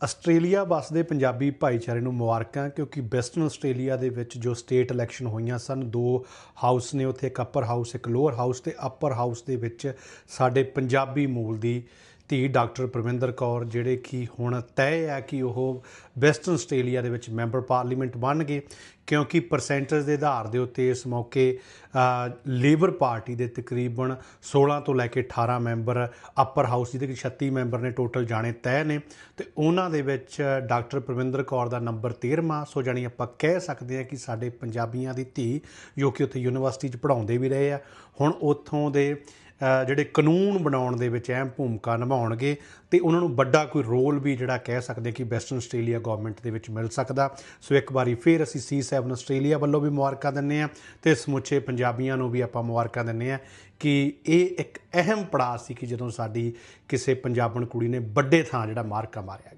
Australia ਵਸਦੇ ਪੰਜਾਬੀ ਭਾਈਚਾਰੇ ਨੂੰ ਮੁਬਾਰਕਾਂ, ਕਿਉਂਕਿ ਵੈਸਟਰਨ ਆਸਟ੍ਰੇਲੀਆ ਦੇ ਵਿੱਚ ਜੋ ਸਟੇਟ ਇਲੈਕਸ਼ਨ ਹੋਈਆਂ ਸਨ, ਦੋ ਹਾਊਸ ਨੇ ਉੱਥੇ ਇੱਕ ਅੱਪਰ ਹਾਊਸ ਇੱਕ ਲੋਅਰ ਹਾਊਸ ਤੇ ਅੱਪਰ ਹਾਊਸ ਦੇ ਵਿੱਚ ਸਾਡੇ ਪੰਜਾਬੀ ਮੂਲ ਦੀ ਧੀ ਡਾਕਟਰ ਪ੍ਰਵਿੰਦਰ ਕੌਰ, ਜਿਹੜੇ ਕਿ ਹੁਣ ਤੈਅ ਆ ਕਿ ਉਹ ਵੈਸਟਰਨ ਆਸਟ੍ਰੇਲੀਆ ਦੇ ਵਿੱਚ ਮੈਂਬਰ ਪਾਰਲੀਮੈਂਟ ਬਣਨਗੇ, ਕਿਉਂਕਿ ਪਰਸੈਂਟੇਜ ਦੇ ਆਧਾਰ ਦੇ ਉੱਤੇ ਇਸ ਮੌਕੇ ਲੇਬਰ ਪਾਰਟੀ ਦੇ ਤਕਰੀਬਨ 16 ਤੋਂ ਲੈ ਕੇ 18 ਮੈਂਬਰ ਅਪਰ ਹਾਊਸ ਜਿਹਦੇ ਕਿ 36 ਮੈਂਬਰ ਨੇ ਟੋਟਲ ਜਾਣੇ ਤੈਅ ਨੇ। ਤੇ ਉਹਨਾਂ ਦੇ ਵਿੱਚ ਡਾਕਟਰ ਪ੍ਰਵਿੰਦਰ ਕੌਰ ਦਾ ਨੰਬਰ 13ਵਾਂ ਸੋ ਜਾਣੀ ਆਪਾਂ ਕਹਿ ਸਕਦੇ ਹਾਂ ਕਿ ਸਾਡੇ ਪੰਜਾਬੀਆਂ ਦੀ ਧੀ, ਜੋ ਕਿ ਉੱਥੇ ਯੂਨੀਵਰਸਿਟੀ 'ਚ ਪੜ੍ਹਾਉਂਦੇ ਵੀ ਰਹੇ ਆ, ਹੁਣ ਉੱਥੋਂ ਦੇ ਜਿਹੜੇ ਕਾਨੂੰਨ ਬਣਾਉਣ ਦੇ ਵਿੱਚ ਅਹਿਮ ਭੂਮਿਕਾ ਨਿਭਾਉਣਗੇ ਤੇ ਉਹਨਾਂ ਨੂੰ ਵੱਡਾ ਕੋਈ ਰੋਲ ਵੀ ਜਿਹੜਾ ਕਹਿ ਸਕਦੇ ਕਿ ਵੈਸਟਰਨ ਆਸਟ੍ਰੇਲੀਆ ਗਵਰਨਮੈਂਟ ਦੇ ਵਿੱਚ ਮਿਲ ਸਕਦਾ। ਸੋ ਇੱਕ ਵਾਰੀ ਫੇਰ ਅਸੀਂ C7 ਆਸਟ੍ਰੇਲੀਆ ਵੱਲੋਂ ਵੀ ਮੁਬਾਰਕਾਂ ਦਿੰਨੇ ਆ ਤੇ ਸਮੁੱਚੇ ਪੰਜਾਬੀਆਂ ਨੂੰ ਵੀ ਆਪਾਂ ਮੁਬਾਰਕਾਂ ਦਿੰਨੇ ਆ ਕਿ ਇਹ ਇੱਕ ਅਹਿਮ ਪੜਾਅ ਸੀ ਕਿ ਜਦੋਂ ਸਾਡੀ ਕਿਸੇ ਪੰਜਾਬਣ ਕੁੜੀ ਨੇ ਵੱਡੇ ਥਾਂ ਜਿਹੜਾ ਮਾਰਕਾ ਮਾਰਿਆ ਗਿਆ।